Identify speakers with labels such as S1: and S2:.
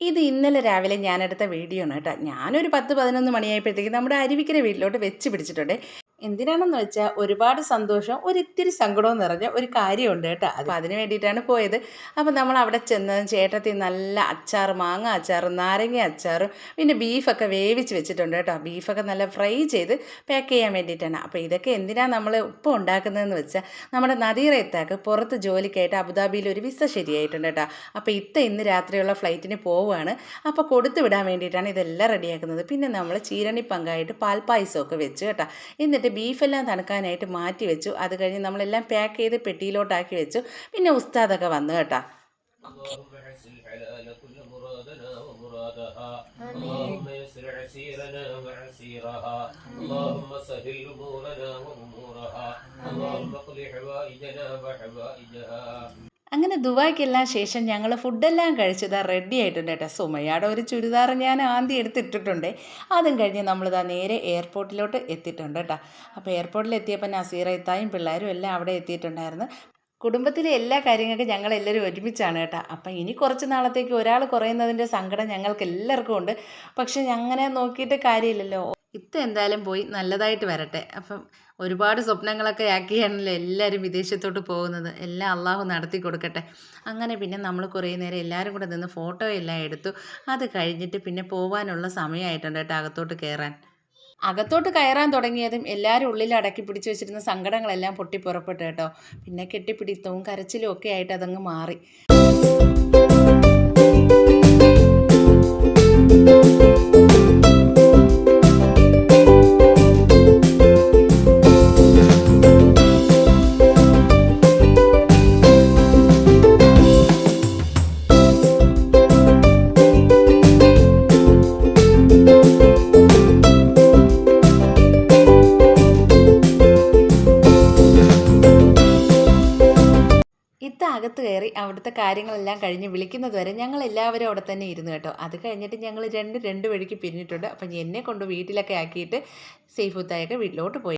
S1: ഇത് ഇന്നലെ രാവിലെ ഞാനെടുത്ത വീഡിയോ ആണ് കേട്ടോ. ഞാനൊരു പത്ത് പതിനൊന്ന് മണിയായപ്പോഴത്തേക്ക് നമ്മുടെ അരുവിക്കര വീട്ടിലോട്ട് വെച്ച് പിടിച്ചിട്ടുണ്ട്. എന്തിനാണെന്ന് വെച്ചാൽ ഒരുപാട് സന്തോഷം ഒരിത്തിരി സങ്കടവും നിറഞ്ഞ ഒരു കാര്യമുണ്ട് കേട്ടോ. അപ്പം അതിന് വേണ്ടിയിട്ടാണ് പോയത്. അപ്പം നമ്മൾ അവിടെ ചെന്ന് ചേട്ടത്തി നല്ല അച്ചാർ മാങ്ങ അച്ചാർ നാരങ്ങ അച്ചാറും പിന്നെ ബീഫൊക്കെ വേവിച്ച് വെച്ചിട്ടുണ്ട് കേട്ടോ. ബീഫൊക്കെ നല്ല ഫ്രൈ ചെയ്ത് പാക്ക് ചെയ്യാൻ വേണ്ടിയിട്ടാണ്. അപ്പോൾ ഇതൊക്കെ എന്തിനാണ് നമ്മൾ ഉപ്പ് ഉണ്ടാക്കുന്നതെന്ന് വെച്ചാൽ നമ്മുടെ നദീറയത്താക്ക് പുറത്ത് ജോലിക്കായിട്ട് അബുദാബിയിൽ ഒരു വിസ ശരിയായിട്ടുണ്ട് കേട്ടോ. അപ്പോൾ ഇത്ത ഇന്ന് രാത്രിയുള്ള ഫ്ലൈറ്റിന് പോവുകയാണ്. അപ്പോൾ കൊടുത്തു വിടാൻ വേണ്ടിയിട്ടാണ് ഇതെല്ലാം റെഡിയാക്കുന്നത്. പിന്നെ നമ്മൾ ചീരണി പങ്കായിട്ട് പാൽപ്പായസമൊക്കെ വെച്ച് കേട്ടോ. എന്നിട്ട് ബീഫെല്ലാം തണുക്കാനായിട്ട് മാറ്റി വെച്ചു അത് കഴിഞ്ഞ് നമ്മളെല്ലാം പാക്ക് ചെയ്ത് പെട്ടിയിലോട്ടാക്കി വെച്ചു പിന്നെ ഉസ്താദൊക്കെ വന്നു കേട്ടോ
S2: اللهم حسن الحلال كل مرادنا ومرادها اللهم يسر عسيرنا وعسيرها اللهم سهل امورنا وامورها اللهم اقض حوائجنا وحوائجها
S1: അങ്ങനെ ദുബായ്ക്കെല്ലാം ശേഷം ഞങ്ങൾ ഫുഡെല്ലാം കഴിച്ചതാ റെഡി ആയിട്ടുണ്ട് കേട്ടോ. സുമയാടെ ഒരു ചുരിദാർ ഞാൻ ആന്തി എടുത്തിട്ടിട്ടുണ്ട്. അതും കഴിഞ്ഞ് നമ്മളിതാ നേരെ എയർപോർട്ടിലോട്ട് എത്തിയിട്ടുണ്ട് കേട്ടോ. അപ്പോൾ എയർപോർട്ടിൽ എത്തിയപ്പോൾ നസീറ ഇത്തായും പിള്ളേരും എല്ലാം അവിടെ എത്തിയിട്ടുണ്ടായിരുന്നു. കുടുംബത്തിലെ എല്ലാ കാര്യങ്ങൾക്കും ഞങ്ങൾ എല്ലാവരും ഒരുമിച്ചാണ് കേട്ടോ. അപ്പം ഇനി കുറച്ച് നാളത്തേക്ക് ഒരാൾ കുറയുന്നതിന്റെ സങ്കടം ഞങ്ങൾക്ക് എല്ലാവർക്കും ഉണ്ട്. പക്ഷെ അങ്ങനെ നോക്കിയിട്ട് കാര്യമില്ലല്ലോ. ഇത്ത എന്തായാലും പോയി നല്ലതായിട്ട് വരട്ടെ. അപ്പം ഒരുപാട് സ്വപ്നങ്ങളൊക്കെ ആക്കിയാണല്ലോ എല്ലാവരും വിദേശത്തോട്ട് പോകുന്നത്. എല്ലാം അള്ളാഹു നടത്തി കൊടുക്കട്ടെ. അങ്ങനെ പിന്നെ നമ്മൾ കുറേ നേരം എല്ലാവരും കൂടെ നിന്ന് ഫോട്ടോ എല്ലാം എടുത്തു. അത് കഴിഞ്ഞിട്ട് പിന്നെ പോകാനുള്ള സമയമായിട്ടുണ്ട് കേട്ടോ അകത്തോട്ട് കയറാൻ. അകത്തോട്ട് കയറാൻ തുടങ്ങിയതും എല്ലാവരും ഉള്ളിൽ അടക്കി പിടിച്ച് വെച്ചിരുന്ന സങ്കടങ്ങളെല്ലാം പൊട്ടി പുറപ്പെട്ടു കേട്ടോ. പിന്നെ കെട്ടിപ്പിടിത്തവും കരച്ചിലും ഒക്കെ ആയിട്ട് അതങ്ങ് മാറി. അകത്ത് കയറി അവിടുത്തെ കാര്യങ്ങളെല്ലാം കഴിഞ്ഞ് വിളിക്കുന്നത് വരെ ഞങ്ങൾ എല്ലാവരും അവിടെ തന്നെ ഇരുന്നു കേട്ടോ. അത് കഴിഞ്ഞിട്ട് ഞങ്ങൾ രണ്ട് രണ്ട് വഴിക്ക് പിരിഞ്ഞിട്ടുണ്ട്. അപ്പം എന്നെ കൊണ്ട് വീട്ടിലൊക്കെ ആക്കിയിട്ട് സേഫ് സേഫുത്തായൊക്കെ വീട്ടിലോട്ട് പോയി.